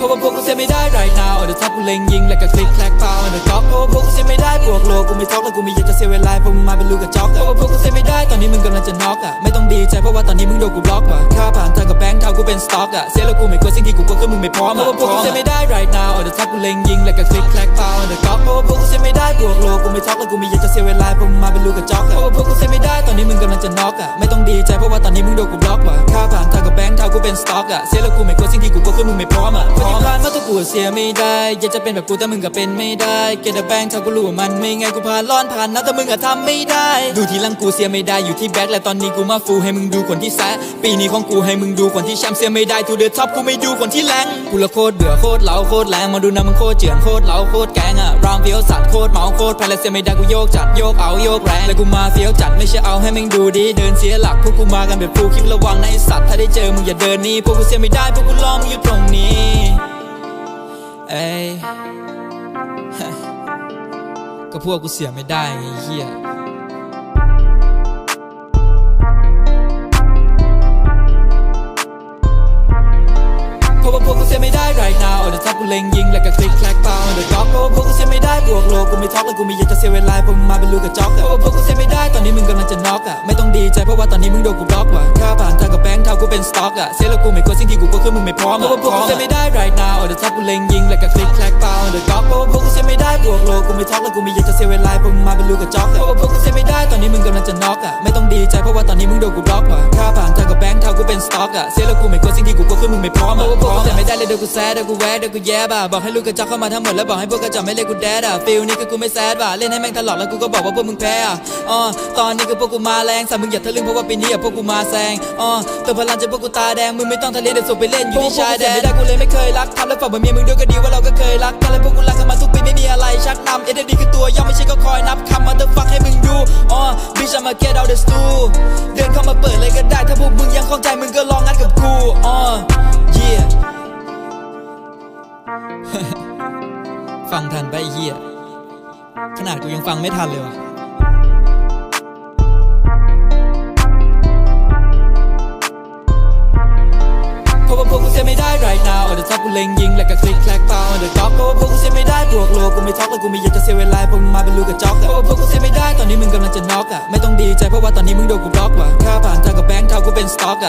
ราะว่าพวกกูเสียไม่ได้ right now เดี๋ยวทับกูเล็งยิงแล้วก็คลิกแคลกเปล่าเดี๋ยวก๊อกเพราะว่าพวกกูเสียไม่ได้บวกโลกูไม่ท็อกแล้วกูไม่อยากจะเสียเวลาพวกมึงมาเป็นลูกกระจอกเพราะว่าพวกกูเสียไม่ได้ตอนนี้มึงกำลังจะน็อกอะไม่ต้องดีใจเพราะว่าตอนนี้มึงโดนกูบล็อกว่ะค่าผ่านทางกับแบงค์เท่ากูเป็นสต็อกอะเสียแล้วกูไม่กลัวสิ่งที่กูกลัวคือมึงไม่พร้อมอะเพราะว่าพวกกูเสียไม่ได้ right now เดี๋ยวทับกูเล็งยิงแล้วก็คลิกแคลกเปล่าเดี๋ยวก๊อกเพราะว่าพวกกูเสียไม่ได้บวกโลกูไม่ท็อกแล้วกูไม่อยากจะเสียเวลาพวกมึงมาเป็นลูกกระจอกอะเพราะว่าพวกกูเสียไม่ได้ตอนนี้มึงกำลังจะน็อกอะไม่ต้องดีใจเพราะว่าตอนนี้มึงโดนกูบล็อกว่ะค่าผ่านทาง กูเป็นสต็อกอะเสียแล้วกูไม่กลัวสิ่งที่กูกลัวคือมึงไม่พร้อมอะพอที่ผ่านมาตัวกูเสียไม่ได้อยากจะเป็นแบบกูแต่มึงก็เป็นไม่ได้เกตแบงค์เท่ากูรู้ว่ามันไม่ไงกูผ่านร้อนผ่านนะแต่มึงอะทำไม่ได้ ดูทีหลังกูเสียไม่ได้อยู่ที่แบ็คและตอนนี้กูมาฟูให้มึงดูคนที่แซะปีนี้ของกูให้มึงดูคนที่แชมป์เสียไม่ได้ทูเดอะท็อปกูไม่ดูคนที่แรงกูละโคตรเบื่อโคตรเหลาโคตรแรงมาดูนะมึงโคตรเจือนโคตรเหลาโคตรแกงอะรามเฟี้ยวสัตว์โคตรเมาโคตรแพลเสียไม่ได้กูโยกจัดโยกเอาโยกแรงแล้วกูมาเฟี้ยวจัดไม่ใช่เอาให้มึงดูดีเดินเสียหลักพวกกูมากันแบบฟูลคลิประวังนะไอสัตว์ถ้าได้เจอมึงอย่าเดนหนี่พวกกูเสียไม่ได้พวกกูรอมึงอยู่ตรงนี้เอ้ยก็พวกกูเสียไม่ได้ไงเฮียเพราะว่าพวกกูเสียไม่ได้ right now เดี๋ยวทับกูเล็งยิงแล้วก็คลิกแคลกเปล่าเดี๋ยวก๊อกเพราะว่าพวกกูเสียไม่ได้บวกโลกูไม่ท็อกแล้วกูไม่อยากจะเสียเวลาพวกมึงมาเป็นลูกกระจอกเพราะว่าพวก นนี้มึงกำลังจะน็อกอะไม่ต้องดีใจเพราะว่าตอนนี้มึงโดนกูบล็อกว่ะค่าผ่านทางกับแบงค์เท่ากูเป็นสต็อกอะเสียแล้วกูไม่กลัวสิ่งที่กูก็คือมึงไม่พร้อมเพราะว่าพวกกูเซ็ตไม่ได้ right now เดี๋ยวทับกูเล็งยิงแล้วก็คลิกแคลกเปล่าเดี๋ยวก๊อกเพราะว่าพวกกูเซ็ตไม่ได้บวกโลกูไม่ท็อกแล้วกูไม่อยากจะเสียเวลาพวกมึงมาเป็นลูกกับจ็อกเพราะว่าพวกกูเซ็ตไม่ได้ตอนนี้มึงกำลังจะน็อกอะไม่ต้องดีใจเพราะว่าตอนนี้มึงโดนกูบล็อกว่ะค่าผ่านทาง แบงค์เท่ากูเป็นสต็อกอะเสียแล้วกูไม่กลัวสิ่งที่กูกลัวคือมึงไม่พร้อมเพราะว่าพวกกูเสียไม่ได้เลยเดี๋ยวกูแซดเดี๋ยวกูแวะเดี๋ยวกูแย่บ่ะบอกให้ลูกกระจอกเข้ามาทั้งหมดแล้วบอกให้พวกกระจอกไม่เล่นกูแดดอะฟิลนี่คือกูไม่แซดว่ะเล่นให้แม่งตลอดแล้วกูก็บอกว่าพวกมึงแพ้อะอ๋อตอนนี้คือพวกกูมาแรงสัตว์มึงอย่าทะลึ่งเพราะว่าปีนี้อะพวกกูมาแซงอ๋อตัวพลังจะพวกกูตาแดงมึงไม่ต้องทะเลเดี๋ยวส่งไปเล่นอยู่ที่ชายแดนไม่ได้กูเลยไม่เคยรักทำแล้วฝากบนเมียมึงด้วยก็ดีว่าเราก็เคยรักกันแล้วพวกกูรักกันมาทุกปีไม่มีอะไรชักนำเอ็ดดีคือตัวย่อไม่ใช่ก็คอยนับค bitch I'ma get out the stool เดินเข้ามาเปิดเลยก็ได้ ถ้าพวกมึงยังคล่องใจมึงก็ลองงัดกับกูอ๋อ yeah ฟังทันไปะไอ้เหี้ยขนาดกูยังฟังไม่ทันเลยว่ะพราะว่าพวกกูเสียไม่ได้ right now เดี๋ยวทับกูเล็งยิงแล้วก็คลิกแคลกเปล่าเดี๋ยวก๊อกเพราะว่าพวกกูเสียไม่ได้บวกโลกูไม่ท็อกแล้วกูไม่อยากจะเสียเวลาพวกมึงมาเป็นลูกกระจอกเพราะว่าพวกกูเสียไม่ได้ อกอะไม่ต้องดีใจเพราะว่าตอนนี้มึงโดนกูบล็อกว่ะค่าผ่านทางกับแบงค์เท่ากูเป็นสต็อกอะ